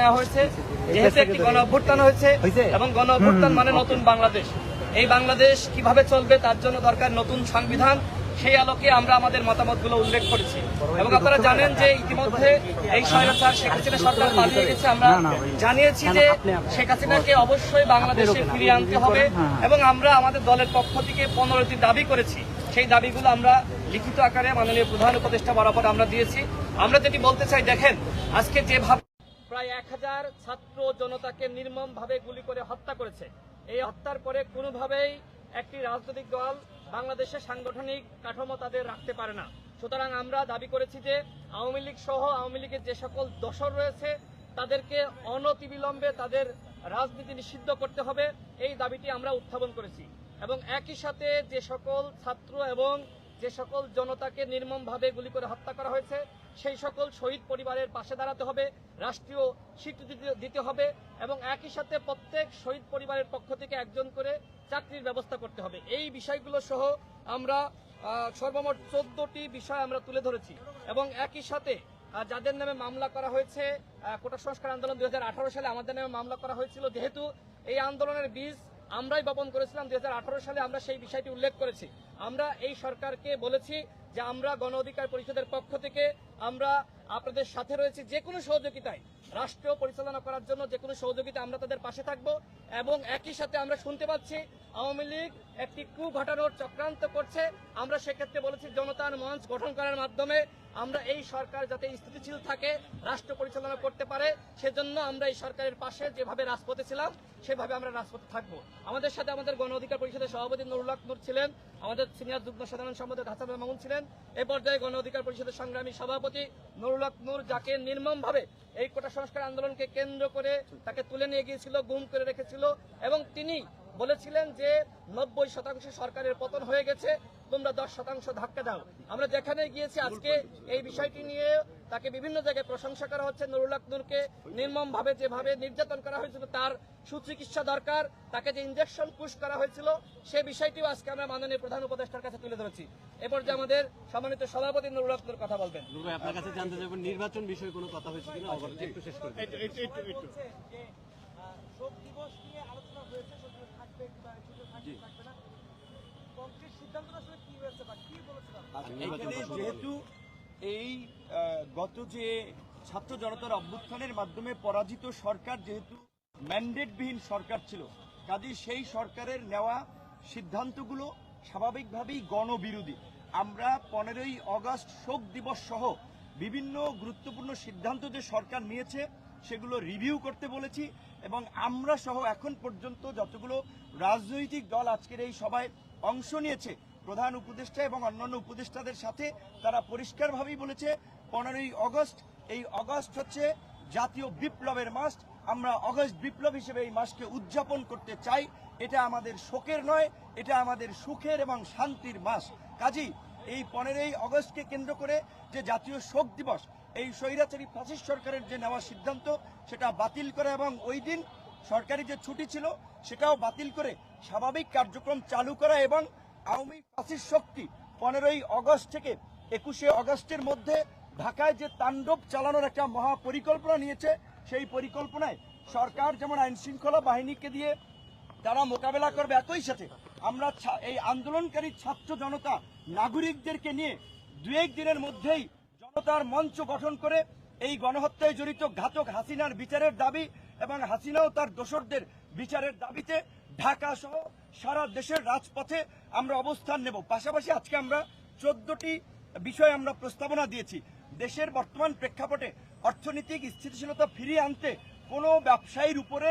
নেওয়া হয়েছে যেহেতু একটি গণ অভ্যুত্থান হয়েছে এবং গণ অভ্যুত্থান মানে নতুন বাংলাদেশ। এই বাংলাদেশ কীভাবে চলবে তার জন্য দরকার নতুন সংবিধান। সেই আলোকে আমরা আমাদের মতামতগুলো উল্লেখ করেছি। এবং আপনারা জানেন যে ইতিমধ্যে এই স্বৈরাচার শেখ হাসিনা সরকার পালিয়ে গেছে। আমরা জানিয়েছি যে শেখ হাসিনাকে অবশ্যই বাংলাদেশে ফিরিয়ে আনতে হবে। এবং আমরা আমাদের দলের পক্ষ থেকে পনেরোটি দাবি করেছি। সেই দাবিগুলো আমরা লিখিত আকারে মাননীয় প্রধান উপদেষ্টা বরাবর আমরা দিয়েছি। আমরা যেটি বলতে চাই দেখেন আজকে যেভাবে প্রায় এক হাজার ছাত্র জনতাকে নির্মমভাবে গুলি করে হত্যা করেছে। এই হত্যার পরে কোনোভাবেই একটি রাজনৈতিক দল বাংলাদেশে সাংগঠনিক কাঠামো তাদের রাখতে পারে না। সুতরাং আমরা দাবি করেছি যে আওয়ামী লীগ সহ আওয়ামী লীগের যে সকল দশর রয়েছে, তাদেরকে অনতিবিলম্বে তাদের রাজনীতি নিষিদ্ধ করতে হবে। এই দাবিটি আমরা উত্থাপন করেছি। এবং একই সাথে যে সকল ছাত্র এবং যে সকল জনতাকে নির্মমভাবে গুলি করে হত্যা করা হয়েছে, সেই সকল শহীদ পরিবারের পাশে দাঁড়াতে হবে, রাষ্ট্রীয় স্বীকৃতি দিতে- হবে এবং একই সাথে প্রত্যেক শহীদ পরিবারের পক্ষ থেকে একজন করে চাকরির ব্যবস্থা করতে হবে। এই বিষয়গুলো সহ আমরা সর্বমোট চোদ্দটি বিষয় আমরা তুলে ধরেছি এবং একই সাথে যাদের নামে মামলা করা হয়েছে কোটা সংস্কার আন্দোলন দুই হাজার আঠারো সালে আমাদের নামে মামলা করা হয়েছিল, যেহেতু এই আন্দোলনের বীজ আমরাই বপন করেছিলাম, দুই হাজার আঠারো সালে আমরা সেই বিষয়টি উল্লেখ করেছি। আমরা এই সরকারকে বলেছি যে আমরা গণ অধিকার পরিষদের পক্ষ থেকে আমরা আপনাদের সাথে রয়েছি যে কোনো সহযোগিতায়। রাষ্ট্র পরিচালনা করার জন্য যে কোনো সহযোগিতা আমরা তাদের পাশে থাকব এবং একই সাথে আমরা শুনতে পাচ্ছি আওয়ামী লীগ একটি কু ঘটানোর চক্রান্ত করছে। আমরা সেক্ষেত্রে বলেছি জনতার মঞ্চ গঠন করার মাধ্যমে আমরা এই সরকার যাতে স্থিতিশীল থাকে, রাষ্ট্র পরিচালনা করতে পারে, সেজন্য আমরা এই সরকারের পাশে যেভাবে রাজপথে ছিলাম, সেভাবে আমরা রাজপথে থাকব। আমাদের সাথে আমাদের গণ অধিকার পরিষদের সভাপতি নুরুল হক নূর ছিলেন। আমাদের সিনিয়র যুগ্ম সাধারণ সম্পাদক হাসান মামুন ছিলেন। এ পর্যায়ে গণ অধিকার পরিষদের সংগ্রামী সভাপতি নুরুল নূর যাকে নির্মমভাবে এই কোটা সংস্কার আন্দোলনকে কেন্দ্র করে তাকে তুলে নিয়ে গিয়েছিল, গুম করে রেখেছিল এবং তিনি বলেছিলেন যে নব্বই শতাংশ সরকারের পতন হয়ে গেছে, তোমরা দশ শতাংশ ধাক্কা দাও। আমরা যেখানে গিয়েছি আজকে এই বিষয়টি নিয়ে তাকে বিভিন্ন জায়গায় প্রশংসা করা হচ্ছে। নুরুল হক নূরকে নির্মম ভাবে যেভাবে নির্যাতন করা হয়েছিল তার সুচিকিৎসা দরকার তাকে যে ইঞ্জেকশন পুশ করা হয়েছিল সে বিষয়টিও আজকে আমরা মাননীয় প্রধান উপদেষ্টার কাছে তুলে ধরেছি। এরপর যে আমাদের সম্মানিত সভাপতি নুরুল হক নূর কথা বলবেন। আপনার কাছে জানতে চাইব নির্বাচন বিষয়ে কোনো কথা হয়েছে কিনা? অবশ্যই একটু শেষ করে। শোক দিবস নিয়ে আলোচনা হয়েছে শোক দিবস থাকবে কিংবা ছুটি থাকবে থাকবে না? কংগ্রেস সিদ্ধান্তটা আসলে কি হয়েছে বা কি বলেছিলাম যেহেতু এই গত যে ছাত্র জনতার অভ্যুত্থানের মাধ্যমে পরাজিত সরকার যেহেতু ম্যান্ডেটবিহীন সরকার ছিল, কাজেই সেই সরকারের নেওয়া সিদ্ধান্তগুলো স্বাভাবিকভাবেই গণবিরোধী। আমরা পনেরোই অগস্ট শোক দিবস সহ বিভিন্ন গুরুত্বপূর্ণ সিদ্ধান্ত যে সরকার নিয়েছে, সেগুলো রিভিউ করতে বলেছি এবং আমরা সহ এখন পর্যন্ত যতগুলো রাজনৈতিক দল আজকের এই সভায় অংশ নিয়েছে প্রধান উপদেষ্টা এবং অন্যান্য উপদেষ্টাদের সাথে তারা পরিষ্কারভাবেই বলেছে, পনেরোই অগস্ট, এই অগস্ট হচ্ছে জাতীয় বিপ্লবের মাস। আমরা অগস্ট বিপ্লব হিসেবে এই মাসকে উদযাপন করতে চাই। এটা আমাদের শোকের নয়, এটা আমাদের সুখের এবং শান্তির মাস। কাজী, এই পনেরোই অগস্টকে কেন্দ্র করে যে জাতীয় শোক দিবস, এই স্বৈরাচারী ফ্যাসিস্ট সরকারের যে নেওয়া সিদ্ধান্ত, সেটা বাতিল করে এবং ওই দিন সরকারি যে ছুটি ছিল, সেটাও বাতিল করে স্বাভাবিক কার্যক্রম চালু করা এবং আওয়ামী ফ্যাসিস্ট শক্তি পনেরোই অগস্ট থেকে একুশে অগস্টের মধ্যে ঢাকায় যে তাণ্ডব চালানোর একটা মহা পরিকল্পনা নিয়েছে, সেই পরিকল্পনায় সরকার যেমন আইন শৃঙ্খলা বাহিনীকে দিয়ে তারা মোকাবেলা করবে, একই সাথে আমরা এই আন্দোলনকারী ছাত্র জনতা নাগরিকদেরকে নিয়ে দু এক দিনের মধ্যেই জনতার মঞ্চ গঠন করে এই গণহত্যায় জড়িত ঘাতক হাসিনার বিচারের দাবি এবং হাসিনাও তার দোসরদের বিচারের দাবিতে ঢাকা সহ সারা দেশের রাজপথে আমরা অবস্থান নেব। পাশাপাশি আজকে আমরা চোদ্দটি বিষয় আমরা প্রস্তাবনা দিয়েছি। দেশের বর্তমান প্রেক্ষাপটে অর্থনৈতিক স্থিতিশীলতা ফিরিয়ে আনতে কোনো ব্যবসায়ীর উপরে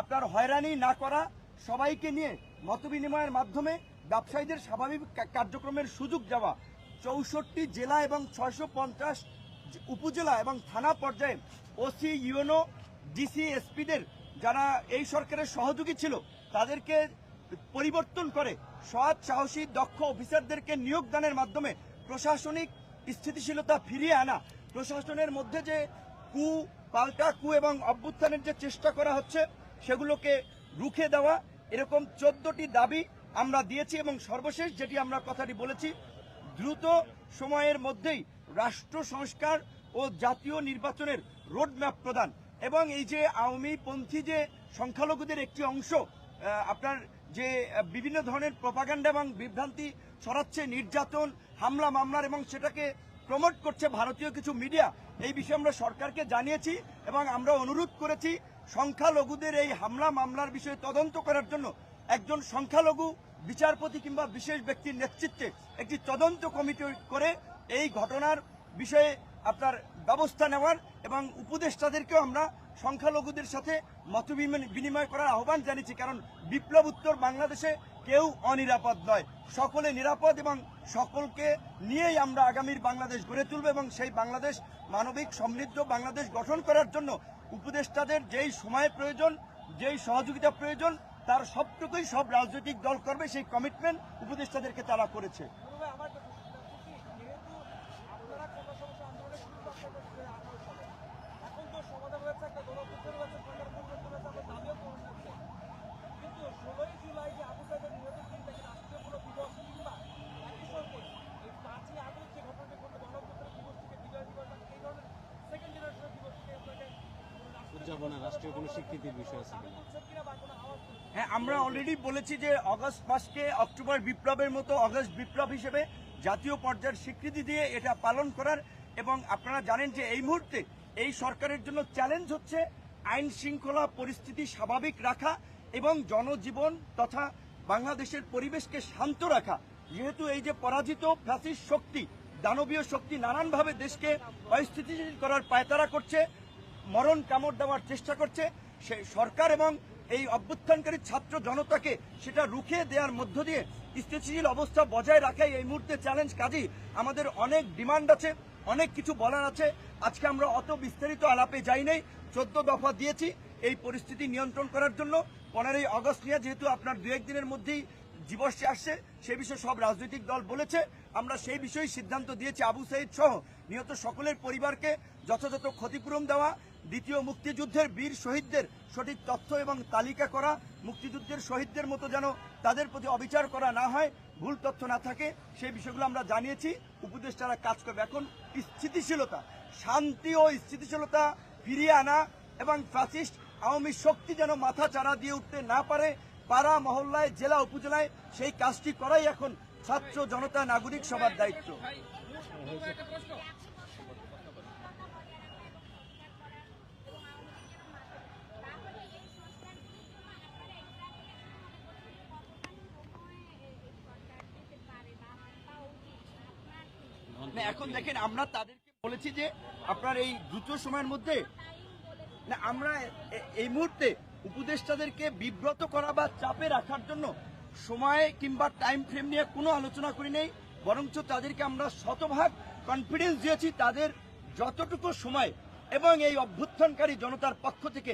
আপনার হয়রানি না করা, সবাইকে নিয়ে মতবিনিময়ের মাধ্যমে ব্যবসায়ীদের স্বাভাবিক কার্যক্রমের সুযোগ দেওয়া, চৌষট্টি জেলা এবং ছয়শো পঞ্চাশ উপজেলা এবং থানা পর্যায়ে ওসি, ইউএনও, ডিসি, এসপিদের যারা এই সরকারের সহযোগী ছিল তাদেরকে পরিবর্তন করে সৎ, সাহসী, দক্ষ অফিসারদেরকে নিয়োগ দানের মাধ্যমে প্রশাসনিক স্থিতিশীলতা ফিরিয়ে আনা। প্রশাসনের মধ্যে যে কু, পাল্টা কু এবং অভ্যুত্থানের যে চেষ্টা করা হচ্ছে, সেগুলোকে রুখে দেওয়া, এরকম চোদ্দটি দাবি আমরা দিয়েছি এবং সর্বশেষ যেটি আমরা কথাটি বলেছি, দ্রুত সময়ের মধ্যেই রাষ্ট্র সংস্কার ও জাতীয় নির্বাচনের রোডম্যাপ প্রদান। এবং এই যে আওয়ামী পন্থী যে সংখ্যালঘুদের একটি অংশ আপনার যে বিভিন্ন ধরনের প্রপাগান্ডা এবং বিভ্রান্তি ছড়াচ্ছে, নির্যাতন, হামলা, মামলার এবং সেটাকে প্রমোট করছে ভারতীয় কিছু মিডিয়া এই বিষয়ে আমরা সরকারকে জানিয়েছি এবং আমরা অনুরোধ করেছি সংখ্যালঘুদের এই হামলা, মামলার বিষয়ে তদন্ত করার জন্য। একজন সংখ্যালঘু, বিচারপতি কিংবা বিশেষ ব্যক্তির নেতৃত্বে একটি তদন্ত কমিটি করে এই ঘটনার বিষয়ে আপনার ব্যবস্থা নেওয়ার এবং উপদেষ্টাদেরকেও আমরা সংখ্যালঘুদের সাথে মত বিনিময় করার আহ্বান জানিয়েছি, কারণ বিপ্লব উত্তর বাংলাদেশে কেউ অনিরাপদ নয়। সকলে নিরাপদ এবং সকলকে নিয়েই আমরা আগামীর বাংলাদেশ গড়ে তুলব এবং সেই বাংলাদেশ মানবিক সমৃদ্ধ বাংলাদেশ গঠন করার জন্য উপদেষ্টাদের যেই সময় প্রয়োজন, যেই সহযোগিতা প্রয়োজন, তার সবটুকুই সব রাজনৈতিক দল করবে, সেই কমিটমেন্ট উপদেষ্টাদেরকে তারা করেছে। সমাধান হয়েছে, একটা হয়েছে সরকার পরিবর্তন হয়েছে আমরা দাবিও পূরণ করছে কিন্তু ষোলোই জুলাই যে আবু সাইদের নিহতের দিন থেকে রাষ্ট্রীয় কোনো দিবস কিংবা একই সঙ্গে এই পাঁচই আগস্ট যে ঘটনাটি ঘটলো গণতন্ত্রের দিবস থেকে বিজয় দিবস বা এই ধরনের সেকেন্ড জেনারেশনের দিবস থেকে আপনাকে উদযাপনে রাষ্ট্রীয় কোনো স্বীকৃতির বিষয় আছে হ্যাঁ আমরা অলরেডি বলেছি যে অগস্ট মাসকে অক্টোবর বিপ্লবের মতো অগস্ট বিপ্লব হিসেবে জাতীয় পর্যায়ের স্বীকৃতি দিয়ে এটা পালন করার এবং আপনারা জানেন যে এই মুহূর্তে এই সরকারের জন্য চ্যালেঞ্জ হচ্ছে আইন শৃঙ্খলা পরিস্থিতি স্বাভাবিক রাখা এবং জনজীবন তথা বাংলাদেশের পরিবেশকে শান্ত রাখা। যেহেতু এই যে পরাজিত ফ্যাসিস্ট শক্তি, দানবীয় শক্তি নানানভাবে দেশকে অস্থিতিশীল করার পায়তারা করছে মরণ কামড় দেওয়ার চেষ্টা করছে সেই সরকার এবং এই অভ্যুত্থানকারী ছাত্র জনতাকে সেটা রুখে দেওয়ার মধ্য দিয়ে স্থিতিশীল অবস্থা বজায় রাখাই এই মুহূর্তে চ্যালেঞ্জ কাজী, আমাদের অনেক ডিমান্ড আছে, অনেক কিছু বলার আছে। আজকে আমরা অত বিস্তারিত আলাপে যাই নাই। চোদ্দ দফা দিয়েছি এই পরিস্থিতি নিয়ন্ত্রণ করার জন্য। পনেরোই আগস্ট নিয়ে যেহেতু আপনার দু একদিনের মধ্যেই দিবসে আসছে, সে বিষয়ে সব রাজনৈতিক দল বলেছে। আমরা সেই বিষয়ে সিদ্ধান্ত দিয়েছি। আবু সাইদ সহ নিহত সকলের পরিবারকে যথাযথ ক্ষতিপূরণ দেওয়া দ্বিতীয় মুক্তিযুদ্ধের বীর শহীদদের সঠিক তথ্য এবং তালিকা করা, মুক্তিযুদ্ধের শহীদদের মতো যেন তাদের প্রতি অবিচার করা না হয়, ভুল তথ্য না থাকে, সেই বিষয়গুলো আমরা জানিয়েছি। উপদেষ্টারা কাজ করবে। এখন স্থিতিশীলতা, শান্তি ও স্থিতিশীলতা ফিরিয়ে আনা এবং ফ্যাসিস্ট আওয়ামী শক্তি যেন মাথা চারা দিয়ে উঠতে না পারে, পাড়া, মহল্লায়, জেলা, উপজেলায় সেই কাজটি করাই এখন ছাত্র জনতা নাগরিক সবার দায়িত্ব না এখন দেখেন, আমরা তাদেরকে বলেছি যে আপনার এই দ্রুত সময়ের মধ্যে না, আমরা এই মুহূর্তে উপদেষ্টাদেরকে বিব্রত করা বা চাপে রাখার জন্য সময় কিংবা টাইম ফ্রেম নিয়ে কোনো আলোচনা করি নেই, বরঞ্চ তাদেরকে আমরা শতভাগ কনফিডেন্স দিয়েছি তাদের যতটুকু সময় এবং এই অভ্যুত্থানকারী জনতার পক্ষ থেকে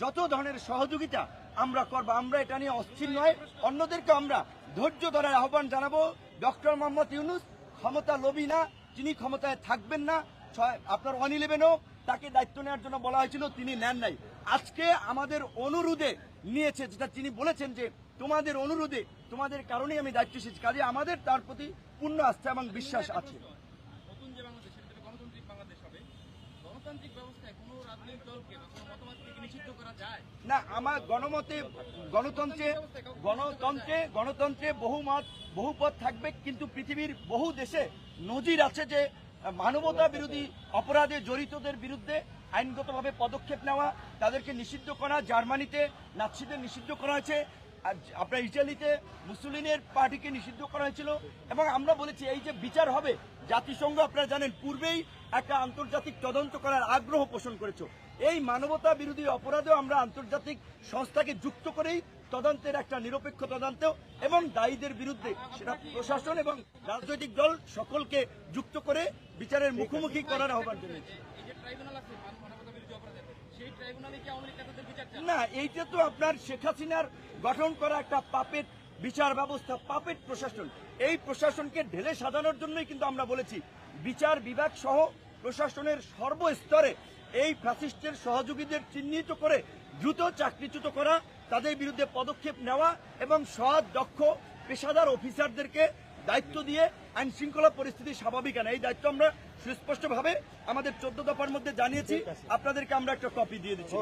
যত ধরনের সহযোগিতা আমরা করব, আমরা এটা নিয়ে অস্থির নয়। অন্যদেরকে আমরা ধৈর্য ধরার আহ্বান জানাব। ডক্টর মোহাম্মদ ইউনুস, ক্ষমতা লোভী না তিনি ক্ষমতায় থাকবেন না, ছয়- আপনার ওয়ান ইলেভেনও তাকে দায়িত্ব নেওয়ার জন্য বলা হয়েছিল, তিনি নেন নাই। আজকে আমাদের অনুরোধে নিয়েছে, যেটা তিনি বলেছেন যে, তোমাদের অনুরোধে, তোমাদের কারণেই আমি দায়িত্ব এসেছি কাজে আমাদের তার প্রতি পূর্ণ আস্থা এবং বিশ্বাস আছে নতুন যে বাংলাদেশ সেটা যদি গণতান্ত্রিক বাংলাদেশ হবে গণতান্ত্রিক ব্যবস্থায় কোনো রাজনৈতিক দলকে বা কোনো মতামতকে কি নিষিদ্ধ করা যায় না, আমার গণমতে গণতন্ত্রে গণতন্ত্রে গণতন্ত্রে বহু মত বহু পথ থাকবে, কিন্তু পৃথিবীর বহু দেশে নজির আছে যে, মানবতা বিরোধী অপরাধে জড়িতদের বিরুদ্ধে আইনগতভাবে পদক্ষেপ নেওয়া, তাদেরকে নিষিদ্ধ করা, জার্মানিতে নাৎসিদের নিষিদ্ধ করা হয়েছে আপনার ইটালিতে মুসলিনের পার্টিকে নিষিদ্ধ করা হয়েছিল, এবং আমরা বলেছি এই যে বিচার হবে জাতিসংঘ আপনারা জানেন পূর্বেই একটা আন্তর্জাতিক তদন্ত করার আগ্রহ পোষণ করেছে। এই মানবতা বিরোধী অপরাধেও আমরা আন্তর্জাতিক সংস্থাকে যুক্ত করেই তদন্তের একটা নিরপেক্ষ তদন্ত এবং দায়ীদের বিরুদ্ধে সেটা প্রশাসন এবং রাজনৈতিক দল সকলকে যুক্ত করে বিচারের মুখোমুখি করার আহ্বান জানিয়েছি। না এইটা তো আপনার শেখ হাসিনার গঠন করা একটা পাপেট বিচার ব্যবস্থা পাপেট প্রশাসন। এই প্রশাসনকে ঢেলে সাজানোর জন্যই কিন্তু আমরা বলেছি বিচার বিভাগ সহ প্রশাসনের সর্বস্তরে এই ফ্যাসিস্টের সহযোগীদের চিহ্নিত করে দ্রুত চাকরিচ্যুত করা তাদের বিরুদ্ধে পদক্ষেপ নেওয়া এবং সৎ দক্ষ পেশাদার অফিসারদেরকে দায়িত্ব দিয়ে আইন শৃঙ্খলা পরিস্থিতি স্বাভাবিক আনা। এই দায়িত্ব আমরা সুস্পষ্টভাবে আমাদের চোদ্দ দফার মধ্যে জানিয়েছি। আপনাদেরকে আমরা একটা কপি দিয়ে দিচ্ছি।